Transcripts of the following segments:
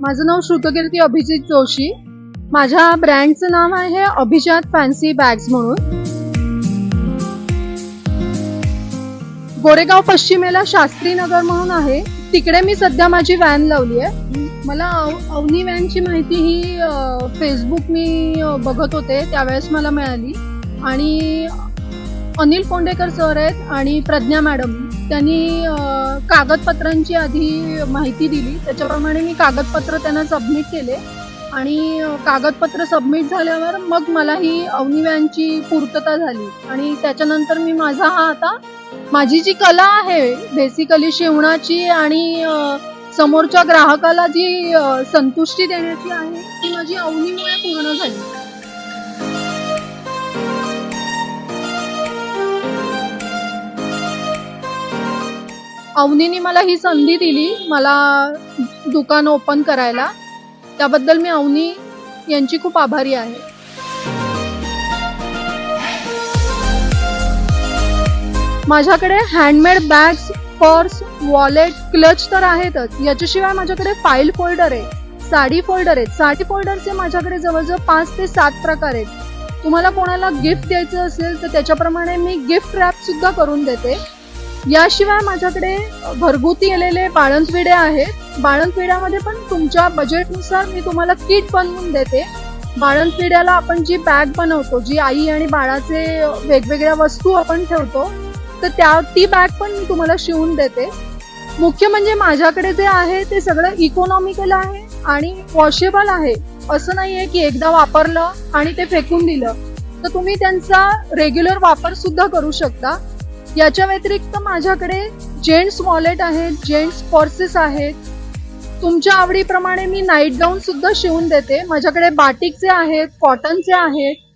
माझं नाव श्रुतकीर्ती अभिजित जोशी. माझ्या ब्रँडचं नाव आहे अभिजात फॅन्सी बॅग्स म्हणून. गोरेगाव पश्चिमेला शास्त्री नगर म्हणून आहे. तिकडे मी सध्या माझी व्हॅन लावली आहे. मला अव- अवनी व्हॅनची माहिती ही फेसबुक मी बघत होते. त्यावेळेस मला मिळाली. आणि अनिल कोंडेकर सर आहेत आणि प्रज्ञा मॅडम. त्यांनी कागदपत्रांची आधी माहिती दिली. त्याच्याप्रमाणे मी कागदपत्र त्यांना सबमिट केले. आणि कागदपत्र सबमिट झाल्यावर मग मला ही अवनिव्यांची पूर्तता झाली. आणि त्याच्यानंतर मी माझा हा आता माझी जी कला आहे बेसिकली शिवणाची आणि समोरच्या ग्राहकाला जी संतुष्टी देण्याची आहे ती माझी अवनीमुळे पूर्ण झाली. अवनीने मला ही संधी दिली मला दुकान ओपन करायला. त्याबद्दल मी अवनी यांची खूप आभारी आहे. माझ्याकडे handmade bags purse wallet clutch तर आहेतच. याच्याशिवाय माझ्याकडे फाईल फोल्डर आहे साडी फोल्डर आहेत साडी फोल्डरचे माझ्याकडे जवळजवळ पाच ते सात प्रकार आहेत. तुम्हाला कोणाला गिफ्ट द्यायचं असेल तर त्याच्याप्रमाणे मी गिफ्ट रॅप सुद्धा करून देते. याशिवाय माझ्याकडे घरगुती आलेले बाळंतविडे आहेत. बाळंतविड्यामध्ये पण तुमच्या बजेटनुसार मी तुम्हाला किट बनवून देते. बाळंतविड्याला आपण जी बॅग बनवतो जी आई आणि बाळाचे वेगवेगळ्या वस्तू आपण ठेवतो तर त्या ती बॅग पण मी तुम्हाला शिवून देते. मुख्य म्हणजे माझ्याकडे जे आहे ते सगळं इकॉनॉमिकल आहे आणि वॉशेबल आहे. असं नाही आहे की एकदा वापरलं आणि ते फेकून दिलं. तर तुम्ही त्यांचा रेग्युलर वापर सुद्धा करू शकता. याच्या व्यतिरिक्त माझ्याकडे जेंट्स वॉलेट आहेत जेंट्स पर्सेस आहेत. तुमच्या आवडीप्रमाणे मी नाईट गाऊन सुद्धा शिवून देते. माझ्याकडे बाटिकचे आहेत कॉटनचे आहेत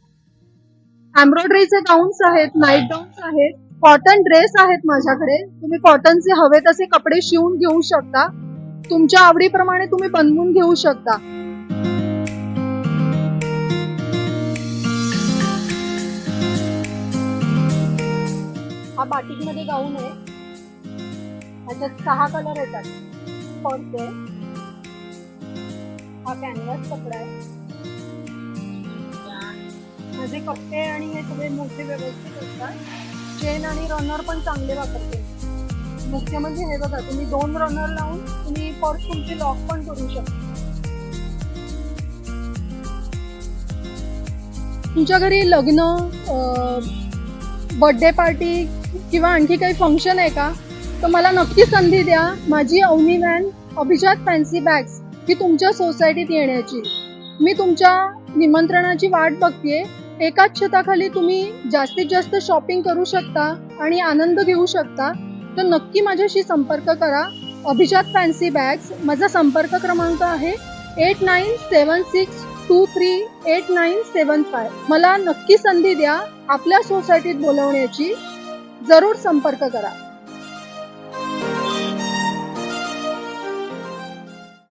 एम्ब्रॉयडरीचे गाऊन्स आहेत नाईट गाऊन्स आहेत कॉटन ड्रेस आहेत माझ्याकडे. तुम्ही कॉटनचे हवे तसे कपडे शिवून घेऊ शकता. तुमच्या आवडीप्रमाणे तुम्ही बनवून घेऊ शकता. हा बाटिकमध्ये गाऊन आहे. ह्याच्यात सहा कलर येतात. पर्स आहे. हा कॅनव्हास कपडा आहे. माझे कप्पे आणि हे सगळे मोठे व्यवस्थित असतात. चेन आणि रनर पण चांगले वापरते. मुख्य म्हणजे हे बघा तुम्ही दोन रनर लावून तुम्ही पर्स तुमची लॉक पण करू शकता. तुमच्या घरी लग्न बर्थडे पार्टी किंवा आणखी काही फंक्शन आहे का? तर मला नक्की संधी द्या. माझी अवनी व्हॅन अभिजात फॅन्सी बॅग्स ही तुमच्या सोसायटीत येण्याची. मी तुमच्या निमंत्रणाची वाट बघते एकाच छताखाली तुम्ही जास्तीत जास्त शॉपिंग करू शकता आणि आनंद घेऊ शकता. तर नक्की माझ्याशी संपर्क करा. अभिजात फॅन्सी बॅग्स माझा संपर्क क्रमांक आहे eight nine seven six two three eight nine seven five मला नक्की संधी द्या आपल्या सोसायटीत बोलवण्याची. जरूर संपर्क करा.